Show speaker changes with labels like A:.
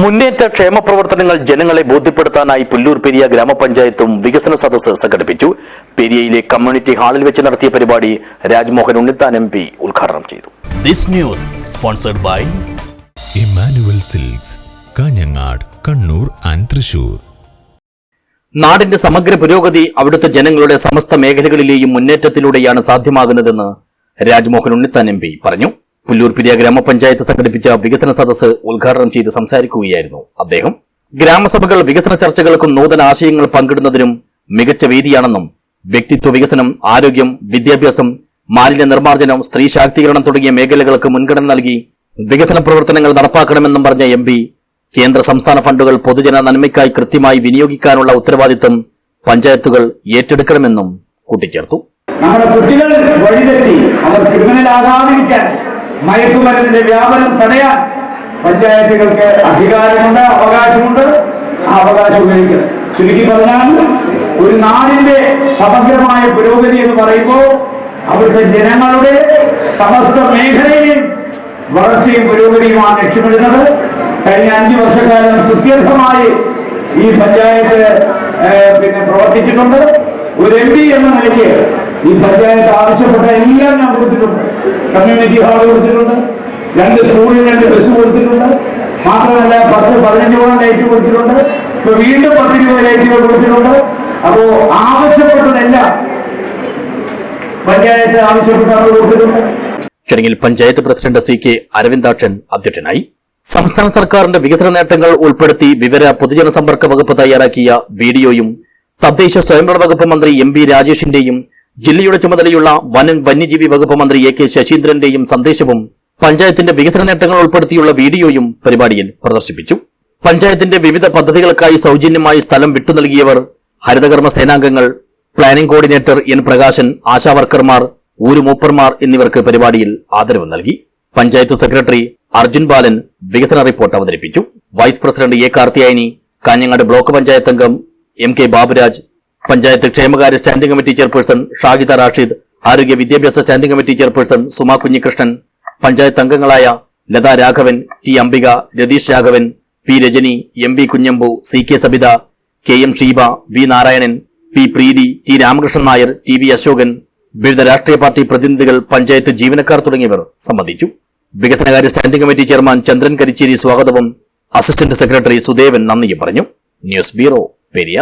A: മുന്നേറ്റ ക്ഷേമ പ്രവർത്തനങ്ങൾ ജനങ്ങളെ ബോധ്യപ്പെടുത്താനായി പുല്ലൂർ പെരിയ ഗ്രാമപഞ്ചായത്തും വികസന സദസ്സ് സംഘടിപ്പിച്ചു. പെരിയയിലെ കമ്മ്യൂണിറ്റി ഹാളിൽ വെച്ച് നടത്തിയ പരിപാടി രാജ്മോഹൻ ഉണ്ണിത്താൻ എം പി ഉദ്ഘാടനം ചെയ്തു.
B: This news sponsored by
C: Emmanuel Silks Kanhangad Kannur and Thrissur.
A: നാടിന്റെ സമഗ്ര പുരോഗതി അവിടുത്തെ ജനങ്ങളുടെ സമസ്ത മേഖലകളിലെയും മുന്നേറ്റത്തിലൂടെയാണ് സാധ്യമാകുന്നതെന്ന് രാജ്മോഹൻ ഉണ്ണിത്താൻ എം പി പറഞ്ഞു. പുല്ലൂർ പിരിയ ഗ്രാമപഞ്ചായത്ത് സംഘടിപ്പിച്ച വികസന സദസ്സ് ഉദ്ഘാടനം ചെയ്ത് സംസാരിക്കുകയായിരുന്നു അദ്ദേഹം. ഗ്രാമസഭകൾ വികസന ചർച്ചകൾക്കും നൂതന ആശയങ്ങൾ പങ്കിടുന്നതിനും മികച്ച വേദിയാണെന്നും വ്യക്തിത്വ വികസനം ആരോഗ്യം വിദ്യാഭ്യാസം മാലിന്യ നിർമ്മാർജനം സ്ത്രീ ശാക്തീകരണം തുടങ്ങിയ മേഖലകൾക്ക് മുൻഗണന നൽകി വികസന പ്രവർത്തനങ്ങൾ നടപ്പാക്കണമെന്നും പറഞ്ഞ എം കേന്ദ്ര സംസ്ഥാന ഫണ്ടുകൾ പൊതുജന നന്മയ്ക്കായി കൃത്യമായി വിനിയോഗിക്കാനുള്ള ഉത്തരവാദിത്വം പഞ്ചായത്തുകൾ ഏറ്റെടുക്കണമെന്നും കൂട്ടിച്ചേർത്തു.
D: നമ്മുടെ കുട്ടികൾ വഴിതെറ്റി അവർ ക്രിമിനലാകാതിരിക്കാൻ മയക്കുമരുന്നിന്റെ വ്യാപനം തടയാൻ പഞ്ചായത്തുകൾക്ക് അധികാരമുണ്ട് അവകാശമുണ്ട്. ആ അവകാശം ഉപയോഗിക്കുക. ചുരുക്കി പറഞ്ഞാൽ ഒരു നാടിന്റെ സമഗ്രമായ പുരോഗതി എന്ന് പറയുമ്പോൾ അവിടുത്തെ ജനങ്ങളുടെ സമസ്ത മേഖലയിലും വളർച്ചയും പുരോഗതിയുമാണ് ലക്ഷ്യമിടുന്നത്. കഴിഞ്ഞ അഞ്ചു വർഷക്കാലം കൃത്യമായി ഈ പഞ്ചായത്ത് പിന്നെ പ്രവർത്തിച്ചിട്ടുണ്ട്. ഒരു എം പി എന്ന നിലയ്ക്ക് ഈ പഞ്ചായത്ത് ആവശ്യപ്പെട്ട എല്ലാം ഞാൻ കൊടുത്തിട്ടുണ്ട്. കമ്മ്യൂണിറ്റി ഹാൾ കൊടുത്തിട്ടുണ്ട്. രണ്ട് സ്കൂളിൽ രണ്ട് ബസ് കൊടുത്തിട്ടുണ്ട്. മാത്രമല്ല പത്ത് പതിനഞ്ച് രൂപ ലൈറ്റ് കൊടുത്തിട്ടുണ്ട്. ഇപ്പൊ വീണ്ടും പത്ത് രൂപ ലൈറ്റുകൾ കൊടുത്തിട്ടുണ്ട്. അപ്പോ ആവശ്യപ്പെട്ടതെല്ലാം പഞ്ചായത്ത് ആവശ്യപ്പെട്ടാണ് കൊടുത്തിട്ടുണ്ട്.
A: ചടങ്ങിൽ panchayat president C K Aravindakshan അധ്യക്ഷനായി. സംസ്ഥാന സർക്കാരിന്റെ വികസന നേട്ടങ്ങൾ ഉൾപ്പെടുത്തി വിവര പൊതുജനസമ്പർക്ക വകുപ്പ് തയ്യാറാക്കിയ വീഡിയോയും തദ്ദേശ സ്വയംഭരണ വകുപ്പ് മന്ത്രി എം ബി രാജേഷിന്റെയും ജില്ലയുടെ ചുമതലയുള്ള വനം വന്യജീവി വകുപ്പ് മന്ത്രി എ കെ ശശീന്ദ്രന്റെയും സന്ദേശവും പഞ്ചായത്തിന്റെ വികസന നേട്ടങ്ങൾ ഉൾപ്പെടുത്തിയുള്ള വീഡിയോയും പരിപാടിയിൽ പ്രദർശിപ്പിച്ചു. പഞ്ചായത്തിന്റെ വിവിധ പദ്ധതികൾക്കായി സൗജന്യമായി സ്ഥലം വിട്ടു നൽകിയവർ ഹരിതകർമ്മ സേനാംഗങ്ങൾ പ്ലാനിംഗ് കോർഡിനേറ്റർ എൻ പ്രകാശൻ ആശാവർക്കർമാർ ഊരുമൂപ്പർമാർ എന്നിവർക്ക് പരിപാടിയിൽ ആദരവ് നൽകി. പഞ്ചായത്ത് സെക്രട്ടറി അർജുൻ ബാലൻ വികസന റിപ്പോർട്ട് അവതരിപ്പിച്ചു. Vice president A Karthiyayani Kanhangad block panchayat അംഗം എം കെ ബാബുരാജ് പഞ്ചായത്ത് ക്ഷേമകാര്യ standing committee chairperson Shahida Rashid ആരോഗ്യ വിദ്യാഭ്യാസ standing committee chairperson Suma Kunhikrishnan panchayat അംഗങ്ങളായ Latha Raghavan T Ambika Ratheesh Raghavan P Rajani M V Kunhambu C K Sabitha K M Sheeba V Narayanan P Preethi T Ramakrishnan Nair T V Ashokan വിവിധ രാഷ്ട്രീയ party പ്രതിനിധികൾ പഞ്ചായത്ത് ജീവനക്കാർ തുടങ്ങിയവർ സംബന്ധിച്ചു. വികസനകാര്യ standing committee chairman Chandran Karicheri സ്വാഗതവും assistant secretary Sudevan നന്ദിയും പറഞ്ഞു. News bureau Periya